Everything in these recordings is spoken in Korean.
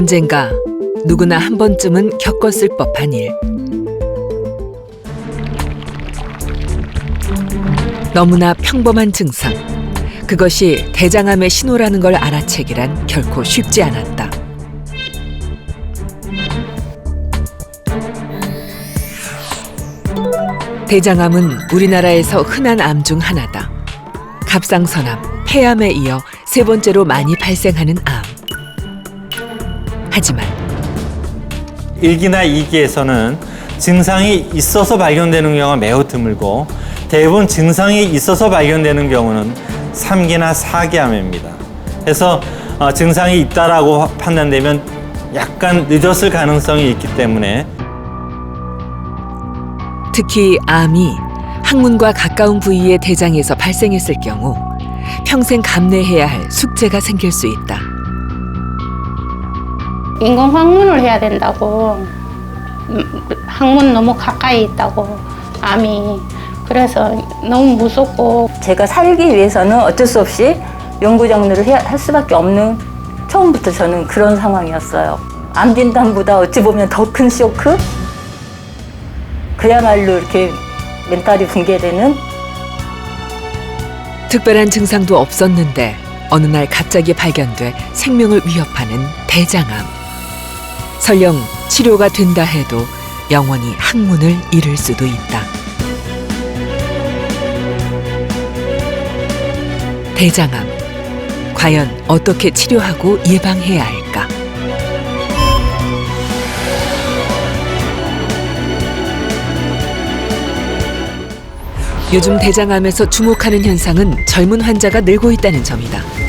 언젠가 누구나 한 번쯤은 겪었을 법한 일. 너무나 평범한 증상. 그것이 대장암의 신호라는 걸 알아채기란 결코 쉽지 않았다. 대장암은 우리나라에서 흔한 암 중 하나다. 갑상선암, 폐암에 이어 세 번째로 많이 발생하는 암. 하지만 1기나 2기에서는 증상이 있어서 발견되는 경우가 매우 드물고 대부분 증상이 있어서 발견되는 경우는 3기나 4기 암입니다. 그래서 어, 증상이 있다라고 판단되면 약간 늦었을 가능성이 있기 때문에 특히 암이 항문과 가까운 부위의 대장에서 발생했을 경우 평생 감내해야 할 숙제가 생길 수 있다. 인공 항문을 해야 된다고 음, 항문 너무 가까이 있다고 암이 그래서 너무 무섭고 제가 살기 위해서는 어쩔 수 없이 연구 장르를 해야- 할 수밖에 없는 처음부터 저는 그런 상황이었어요. 암 진단보다 어찌 보면 더 큰 쇼크? 그야말로 이렇게 멘탈이 붕괴되는 특별한 증상도 없었는데 어느 날 갑자기 발견돼 생명을 위협하는 대장암. 설령 치료가 된다 해도 영원히 항문을 잃을 수도 있다. 대장암. 과연 어떻게 치료하고 예방해야 할까? 요즘 대장암에서 주목하는 현상은 젊은 환자가 늘고 있다는 점이다.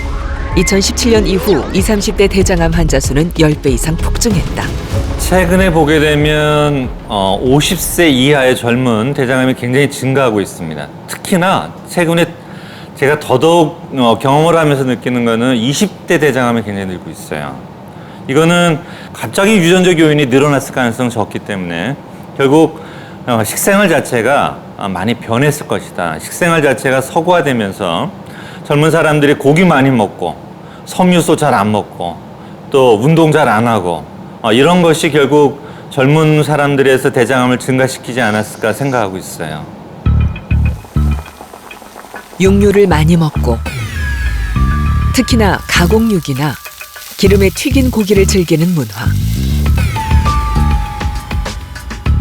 2017년 이후 20, 30대 대장암 환자 수는 10배 이상 폭증했다. 최근에 보게 되면 어, 50세 이하의 젊은 대장암이 굉장히 증가하고 있습니다. 특히나 최근에 제가 더더욱 어, 경험을 하면서 느끼는 거는 20대 대장암이 굉장히 늘고 있어요. 이거는 갑자기 유전적 요인이 늘어났을 가능성이 적기 때문에 결국 어, 식생활 자체가 어, 많이 변했을 것이다. 식생활 자체가 서구화되면서 젊은 사람들이 고기 많이 먹고 섬유소 잘 안 먹고 또 운동 잘 안 하고 어, 이런 것이 결국 젊은 사람들에서 대장암을 증가시키지 않았을까 생각하고 있어요. 육류를 많이 먹고 특히나 가공육이나 기름에 튀긴 고기를 즐기는 문화.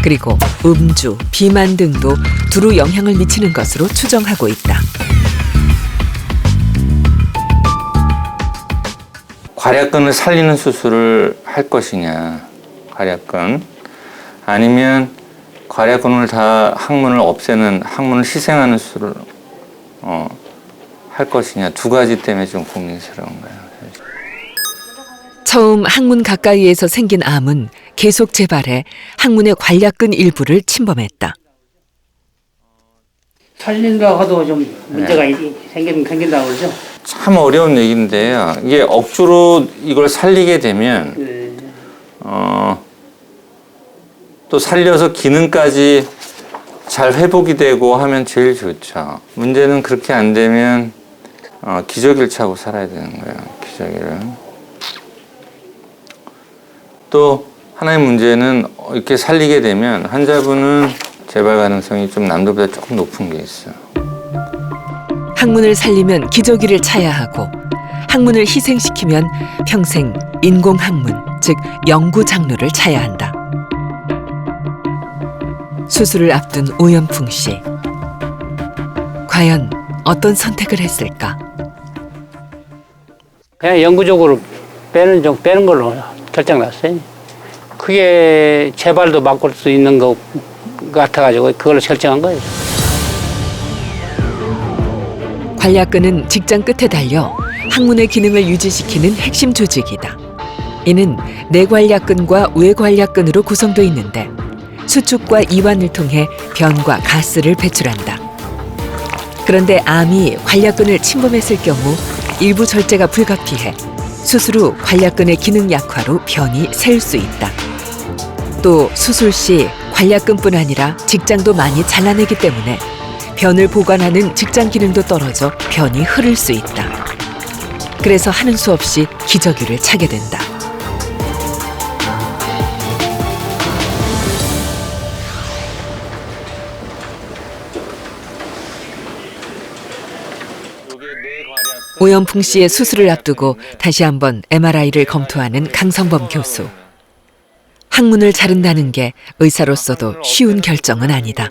그리고 음주, 비만 등도 두루 영향을 미치는 것으로 추정하고 있다. 괄약근을 살리는 수술을 할 것이냐, 괄약근. 아니면 괄약근을 다 항문을 없애는, 항문을 희생하는 수술을, 어, 할 것이냐. 두 가지 때문에 좀 고민스러운 거예요. 처음 항문 가까이에서 생긴 암은 계속 재발해 항문의 관략근 일부를 침범했다. 살린다고 해도 좀 문제가 이- 생기면 생긴다고 그러죠. 참 어려운 얘기인데요. 이게 억지로 이걸 살리게 되면, 네. 어, 또 살려서 기능까지 잘 회복이 되고 하면 제일 좋죠. 문제는 그렇게 안 되면 어, 기저귀를 차고 살아야 되는 거예요. 기저귀를. 또 하나의 문제는 어, 이렇게 살리게 되면 환자분은 재발 가능성이 좀 남들보다 조금 높은 게 있어요. 항문을 살리면 기저귀를 차야 하고 항문을 희생시키면 평생 인공 항문, 즉 영구 장루를 차야 한다. 수술을 앞둔 오연풍 씨. 과연 어떤 선택을 했을까? 그냥 영구적으로 빼는 좀 빼는 걸로 결정 났어요. 그게 재발도 막을 수 있는 것 같아가지고 그걸로 결정한 거예요. 관략근은 직장 끝에 달려 항문의 기능을 유지시키는 핵심 조직이다. 이는 내관략근과 외관략근으로 구성되어 있는데 수축과 이완을 통해 변과 가스를 배출한다. 그런데 암이 관략근을 침범했을 경우 일부 절제가 불가피해 수술 후 관략근의 기능 약화로 변이 셀수 있다. 또 수술 시 관략근뿐 아니라 직장도 많이 잘라내기 때문에 변을 보관하는 직장 기능도 떨어져 변이 흐를 수 있다. 그래서 하는 수 없이 기저귀를 차게 된다. 오연풍 씨의 수술을 앞두고 다시 한번 MRI를 검토하는 강성범 교수. 항문을 자른다는 게 의사로서도 쉬운 결정은 아니다.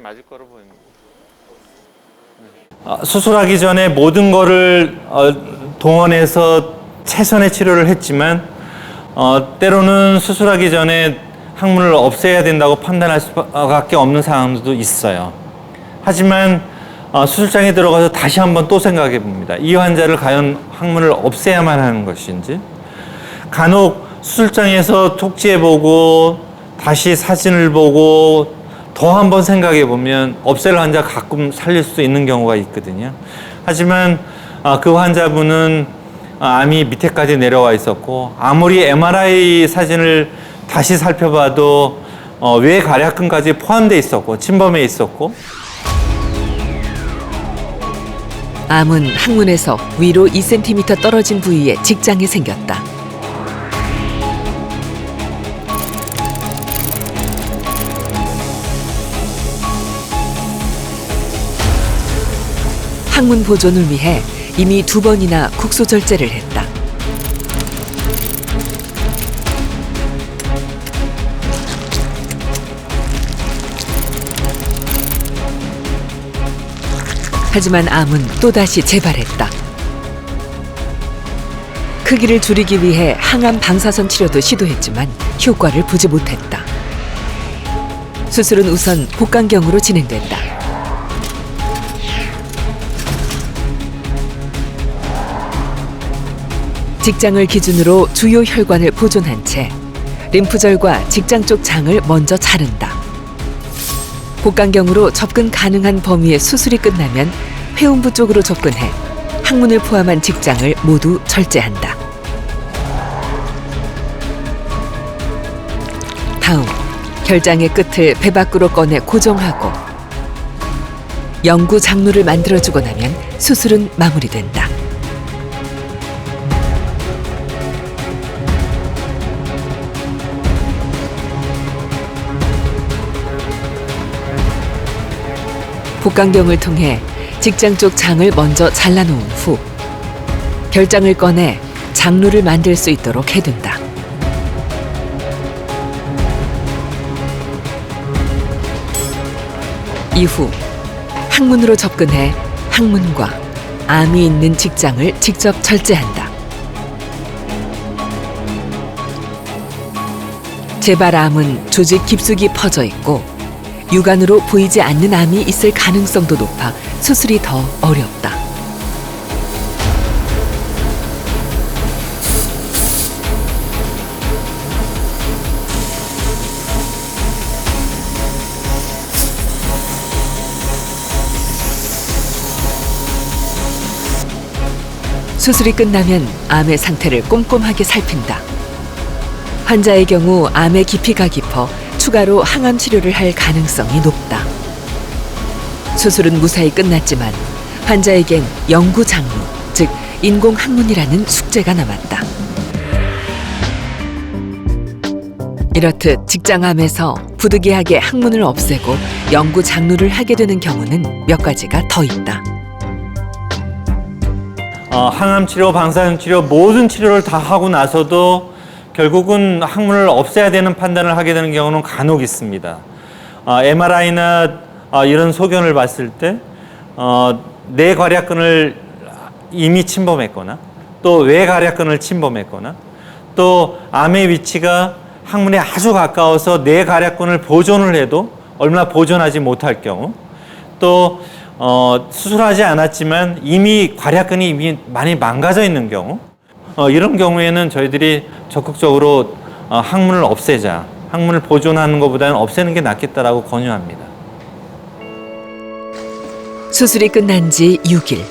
아, 수술하기 전에 모든 거를 어, 동원해서 최선의 치료를 했지만 어, 때로는 수술하기 전에 항문을 없애야 된다고 판단할 수밖에 없는 상황도 있어요. 하지만 어, 수술장에 들어가서 다시 한번 또 생각해 봅니다. 이 환자를 과연 항문을 없애야만 하는 것인지 간혹 수술장에서 톡지해 보고 다시 사진을 보고 더 한번 생각해 보면 없앨 환자 가끔 살릴 수 있는 경우가 있거든요. 하지만 아, 그 환자분은 아, 암이 밑에까지 내려와 있었고 아무리 MRI 사진을 다시 살펴봐도 어, 외 가략근까지 포함돼 있었고 침범해 있었고 암은 항문에서 위로 2cm 떨어진 부위에 직장이 생겼다. 항문 보존을 위해 이미 두 번이나 국소 절제를 했다. 하지만 암은 또다시 재발했다. 크기를 줄이기 위해 항암 방사선 치료도 시도했지만 효과를 보지 못했다. 수술은 우선 복강경으로 진행됐다. 직장을 기준으로 주요 혈관을 보존한 채 림프절과 직장 쪽 장을 먼저 자른다. 복강경으로 접근 가능한 범위의 수술이 끝나면 회음부 쪽으로 접근해 항문을 포함한 직장을 모두 절제한다. 다음, 결장의 끝을 배 밖으로 꺼내 고정하고 영구 장루를 만들어주고 나면 수술은 마무리된다. 복강경을 통해 직장 쪽 장을 먼저 잘라놓은 후 결장을 꺼내 장루를 만들 수 있도록 해둔다. 이후 항문으로 접근해 항문과 암이 있는 직장을 직접 절제한다. 재발암은 조직 깊숙이 퍼져 있고 육안으로 보이지 않는 암이 있을 가능성도 높아 수술이 더 어렵다. 수술이 끝나면 암의 상태를 꼼꼼하게 살핀다. 환자의 경우 암의 깊이가 깊어 추가로 항암 치료를 할 가능성이 높다. 수술은 무사히 끝났지만 환자에겐 영구 장루, 즉 인공 항문이라는 숙제가 남았다. 이렇듯 직장암에서 부득이하게 항문을 없애고 영구 장루를 하게 되는 경우는 몇 가지가 더 있다. 어, 항암 치료, 방사선 치료 모든 치료를 다 하고 나서도 결국은 항문을 없애야 되는 판단을 하게 되는 경우는 간혹 있습니다. 어, MRI나 어, 이런 소견을 봤을 때 어, 뇌괄약근을 이미 침범했거나 또 외괄약근을 침범했거나 또 암의 위치가 항문에 아주 가까워서 뇌괄약근을 보존을 해도 얼마 보존하지 못할 경우 또 어, 수술하지 않았지만 이미 괄약근이 이미 많이 망가져 있는 경우 어, 이런 경우에는 저희들이 적극적으로 어, 항문을 없애자 항문을 보존하는 것보다는 없애는 게 낫겠다라고 권유합니다. 수술이 끝난 지 6일.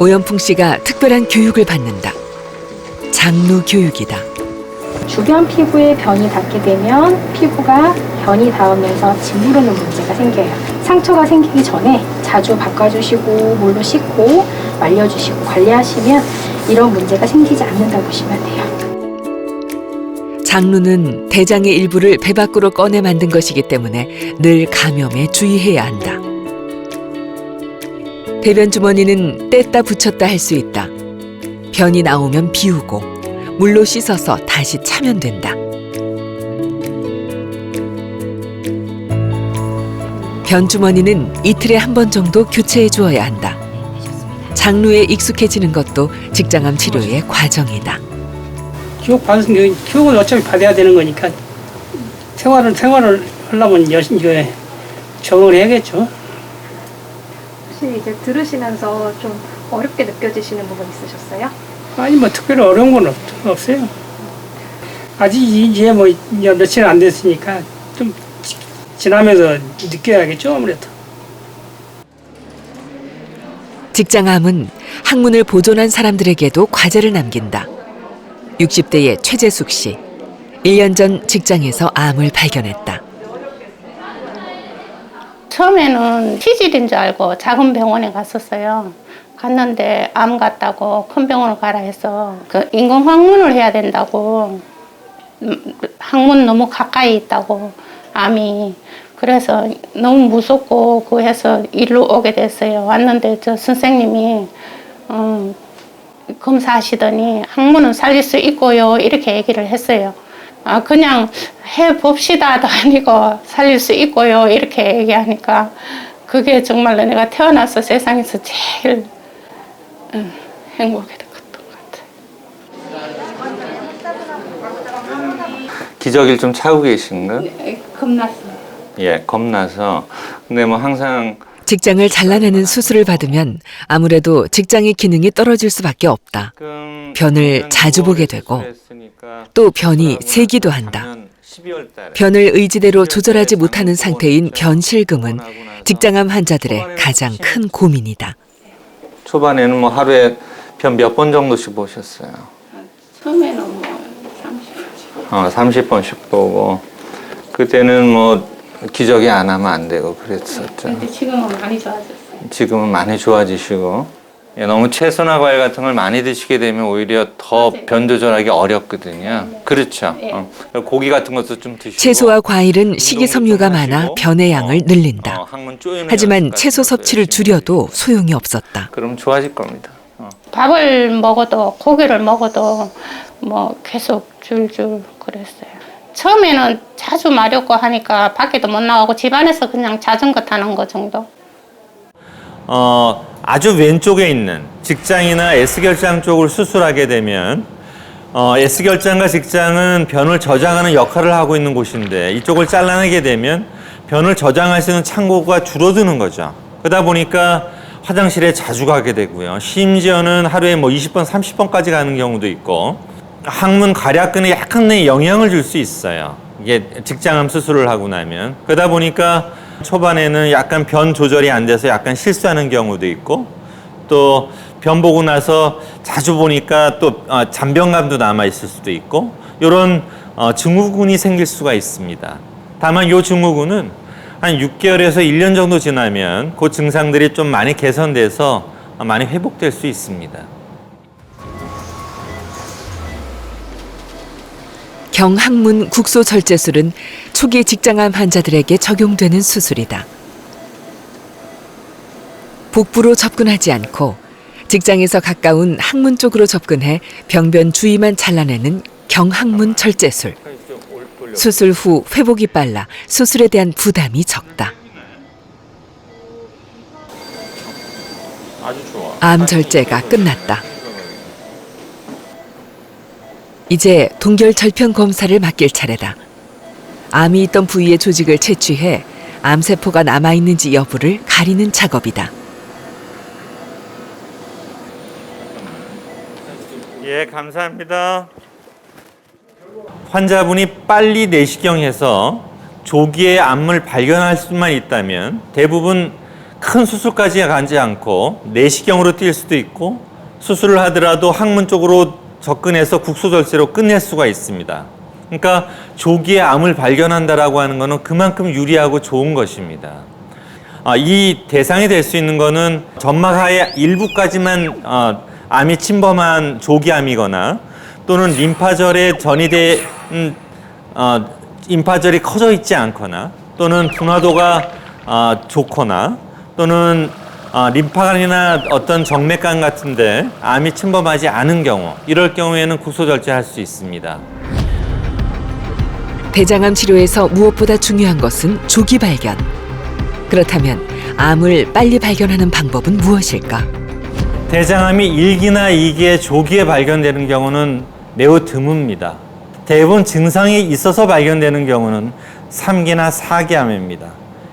오연풍 씨가 특별한 교육을 받는다. 장루 교육이다. 주변 피부에 변이 닿게 되면 피부가 변이 닿으면서 짓무르는 문제가 생겨요. 상처가 생기기 전에 자주 바꿔주시고 물로 씻고 말려주시고 관리하시면 이런 문제가 생기지 않는다고 보시면 돼요. 장루는 대장의 일부를 배 밖으로 꺼내 만든 것이기 때문에 늘 감염에 주의해야 한다. 대변 주머니는 뗐다 붙였다 할 수 있다. 변이 나오면 비우고 물로 씻어서 다시 차면 된다. 변 주머니는 이틀에 한 번 정도 교체해 주어야 한다. 장루에 익숙해지는 것도 직장암 치료의 과정이다. 교육 받은 게 교육은 어차피 받아야 되는 거니까 생활은 생활을 하려면 열심히 이제 적응을 해야겠죠. 혹시 이제 들으시면서 좀 어렵게 느껴지시는 부분 있으셨어요? 아니 뭐 특별히 어려운 건 없, 없어요. 아직 이제 뭐 며칠 안 됐으니까 좀 지- 지나면서 느껴야겠죠 아무래도. 직장암은 학문을 보존한 사람들에게도 과제를 남긴다. 60대의 최재숙 씨. 1년 전 직장에서 암을 발견했다. 처음에는 피질인 줄 알고 작은 병원에 갔었어요. 갔는데 암 같다고 큰 병원을 가라 해서 그 인공 항문을 해야 된다고 음, 항문 너무 가까이 있다고 암이 그래서 너무 무섭고 그 해서 일로 오게 됐어요. 왔는데 저 선생님이 음, 검사하시더니 항문은 살릴 수 있고요 이렇게 얘기를 했어요. 아 그냥 해 봅시다도 아니고 살릴 수 있고요 이렇게 얘기하니까 그게 정말로 내가 태어나서 세상에서 제일 음, 행복했던 것 같아요. 기저귀를 좀 차고 계신가? 겁났어요. 예, 겁나서. 근데 뭐 항상 직장을 잘라내는 수술을 받으면 아무래도 직장의 기능이 떨어질 수밖에 없다. 변을 자주 보게 되고 또 변이 세기도 한다. 작년 12월 달에 변을 의지대로 조절하지 못하는 상태인 변실금은 직장암 환자들의 가장 큰 고민이다. 초반에는 뭐 하루에 변 몇 번 정도씩 보셨어요? 처음에는 뭐 30분. 어, 30번씩 보고 그때는 뭐 기저귀 안 하면 안 되고 그랬었죠. 근데 지금은 많이 좋아졌어요. 지금은 많이 좋아지시고 예, 너무 채소나 과일 같은 걸 많이 드시게 되면 오히려 더변 조절하기 어렵거든요. 그렇죠. 어. 고기 같은 것도 좀 드시고 채소와 과일은 식이섬유가 많아 변의 양을 늘린다. 어, 항문 쪼이는 하지만 연습 채소 섭취를 열심히 줄여도 소용이 없었다. 그럼 좋아질 겁니다. 어. 밥을 먹어도 고기를 먹어도 뭐 계속 줄줄 그랬어요. 처음에는 자주 마렵고 하니까 밖에도 못 나가고 집안에서 그냥 자전거 타는 거 정도. 어, 아주 왼쪽에 있는 직장이나 S결장 쪽을 수술하게 되면 어, S결장과 직장은 변을 저장하는 역할을 하고 있는 곳인데 이쪽을 잘라내게 되면 변을 저장할 수 있는 창고가 줄어드는 거죠. 그러다 보니까 화장실에 자주 가게 되고요. 심지어는 하루에 뭐 20번, 30번까지 가는 경우도 있고 항문 괄약근에 약간의 영향을 줄 수 있어요. 이게 직장암 수술을 하고 나면 그러다 보니까 초반에는 약간 변 조절이 안 돼서 약간 실수하는 경우도 있고 또 변 보고 나서 자주 보니까 또 어, 잔변감도 남아 있을 수도 있고 이런 어, 증후군이 생길 수가 있습니다. 다만 이 증후군은 한 6개월에서 1년 정도 지나면 그 증상들이 좀 많이 개선돼서 많이 회복될 수 있습니다. 경항문 국소 절제술은 초기 직장암 환자들에게 적용되는 수술이다. 복부로 접근하지 않고 직장에서 가까운 항문 쪽으로 접근해 병변 주위만 잘라내는 경항문 절제술. 수술 후 회복이 빨라 수술에 대한 부담이 적다. 아주 좋아. 암 절제가 끝났다. 이제 동결 절편 검사를 맡길 차례다. 암이 있던 부위의 조직을 채취해 암세포가 남아있는지 여부를 가리는 작업이다. 예, 감사합니다. 환자분이 빨리 내시경해서 조기에 암을 발견할 수만 있다면 대부분 큰 수술까지 가지 않고 내시경으로 뛸 수도 있고 수술을 하더라도 항문 쪽으로 접근해서 국소절제로 끝낼 수가 있습니다. 그러니까 조기에 암을 발견한다라고 하는 것은 그만큼 유리하고 좋은 것입니다. 아, 이 대상이 될 수 있는 거는 점막하의 일부까지만 어, 암이 침범한 조기암이거나 또는 림파절에 전이된 어, 림파절이 커져 있지 않거나 또는 분화도가 어, 좋거나 또는 어, 림파관이나 어떤 정맥관 같은데 암이 침범하지 않은 경우 이럴 경우에는 국소절제할 수 있습니다. 대장암 치료에서 무엇보다 중요한 것은 조기 발견. 그렇다면 암을 빨리 발견하는 방법은 무엇일까? 대장암이 1기나 2기에 조기에 발견되는 경우는 매우 드뭅니다. 대부분 증상이 있어서 발견되는 경우는 3기나 4기 암입니다.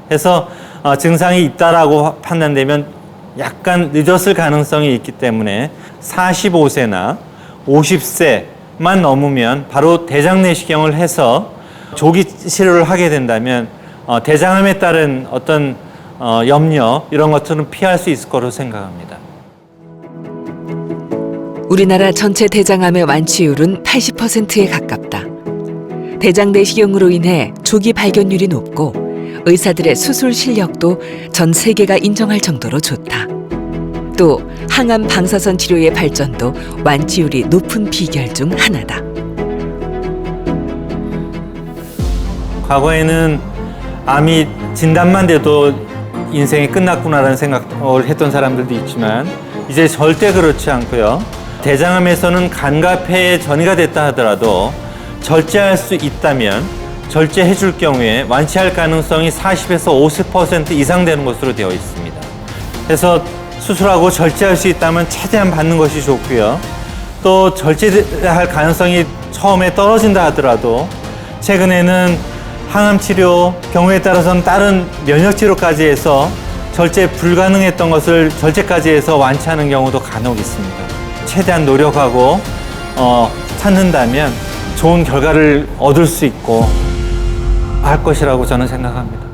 그래서 어, 증상이 있다라고 판단되면 약간 늦었을 가능성이 있기 때문에 45세나 50세만 넘으면 바로 대장 내시경을 해서 조기 치료를 하게 된다면 어, 대장암에 따른 어떤 어, 염려 이런 것들은 피할 수 있을 거로 생각합니다. 우리나라 전체 대장암의 완치율은 80%에 가깝다. 대장 내시경으로 인해 조기 발견율이 높고 의사들의 수술 실력도 전 세계가 인정할 정도로 좋다. 또 항암 방사선 치료의 발전도 완치율이 높은 비결 중 하나다. 과거에는 암이 진단만 돼도 인생이 끝났구나라는 생각을 했던 사람들도 있지만 이제 절대 그렇지 않고요. 대장암에서는 간과 폐에 전이가 됐다 하더라도 절제할 수 있다면 절제해 줄 경우에 완치할 가능성이 40에서 50% 이상 되는 것으로 되어 있습니다. 그래서 수술하고 절제할 수 있다면 최대한 받는 것이 좋고요. 또 절제할 가능성이 처음에 떨어진다 하더라도 최근에는 항암 치료, 경우에 따라서는 다른 면역 치료까지 해서 절제 불가능했던 것을 절제까지 해서 완치하는 경우도 간혹 있습니다. 최대한 노력하고 어, 찾는다면 좋은 결과를 얻을 수 있고 할 것이라고 저는 생각합니다.